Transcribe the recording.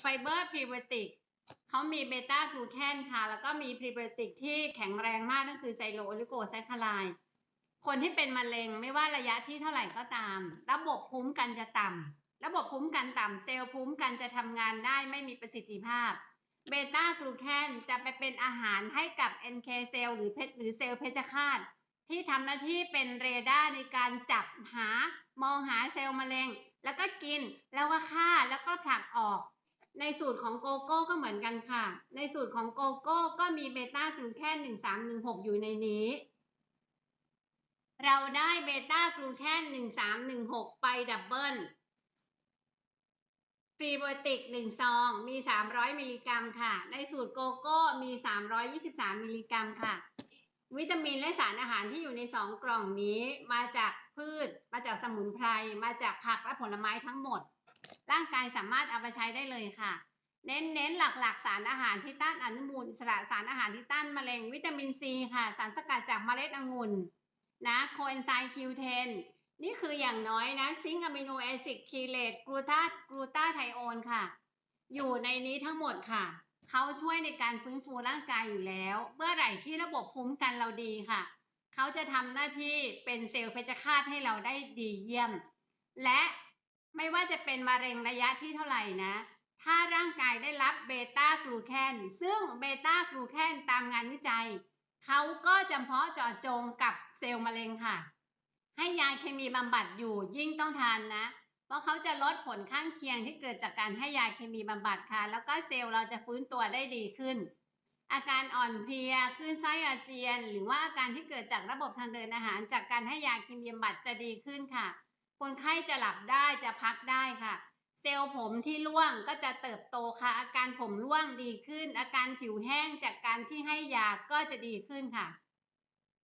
ไฟเบอร์พรีไบโอติกเขามีเบต้ากลูแคนค่ะ แล้วก็มีพรีไบโอติกที่แข็งแรงมากนั่นคือไซโลโอลิโกไซคลาไลด์คนที่เป็นมะเร็งไม่ว่าระยะที่เท่าไหร่ก็ตาม ระบบภูมิกันจะต่ำระบบภูมิกันต่ำเซลล์ภูมิกันจะทำงานได้ไม่มีประสิทธิภาพเบต้ากลูแคนจะไปเป็นอาหารให้กับ NK เซลล์หรือเพชหรือเซลล์เพชฌฆาตที่ทำหน้าที่เป็นเรดาร์ในการจับหามองหาเซลล์มะเร็ง แล้วก็กินแล้วก็ฆ่าแล้วก็ผลักออก ในสูตรของโกโก้ก็เหมือนกันค่ะ ในสูตรของโกโก้ก็มีเบต้ากลูแคน1316 อยู่ในนี้ เราได้เบต้ากลูแคน1316 ไปดับเบิลฟรีโบติก1ซองมี 300 มิลลิกรัมค่ะ ในสูตรโกโก้มี 323 มิลลิกรัมค่ะ วิตามินและสารอาหารที่อยู่ใน 2 กล่องนี้มาจากพืช มาจากสมุนไพร มาจากผักและผลไม้ทั้งหมด ร่างกายสามารถเอาไปใช้ได้เลยค่ะ เน้นเน้นหลักๆ สารอาหารที่ต้านอนุมูลอิสระสารอาหารที่ต้านมะเร็งวิตามินซีค่ะ สารสกัดจากเมล็ดองุ่นนะโคเอนไซม์คิวเทนนี่คืออย่างน้อยนะ ซิงค์อะมิโนแอซิดคีเลตกลูตากลูตาไทโอนค่ะ อยู่ในนี้ทั้งหมดค่ะ เขาช่วยในการฟื้นฟูร่างกายอยู่แล้ว เมื่อไหร่ที่ระบบภูมิกันเราดีค่ะ เขาจะทำหน้าที่เป็นเซลล์เพชฌฆาตให้เราได้ดีเยี่ยม และ ไม่ว่าจะเป็นมะเร็งระยะที่เท่าไหร่นะ ถ้าร่างกายได้รับเบต้ากลูแคนซึ่งเบต้ากลูแคนตามงานวิจัย เขาก็จำเพาะเจาะจงกับเซลล์มะเร็งค่ะ ให้ยาเคมีบำบัดอยู่ยิ่งต้องทานนะ เพราะเขาจะลดผลข้างเคียงที่เกิดจากการให้ยาเคมีบำบัดค่ะ แล้วก็เซลล์เราจะฟื้นตัวได้ดีขึ้น อาการอ่อนเพลียคลื่นไส้อาเจียน หรือว่าอาการที่เกิดจากระบบทางเดินอาหาร จากการให้ยาเคมีบำบัดจะดีขึ้นค่ะ คนไข้จะหลับได้จะพักได้ค่ะ เซลล์ผมที่ร่วงก็จะเติบโตค่ะ อาการผมร่วงดีขึ้น อาการผิวแห้งจากการที่ให้ยาก็จะดีขึ้นค่ะ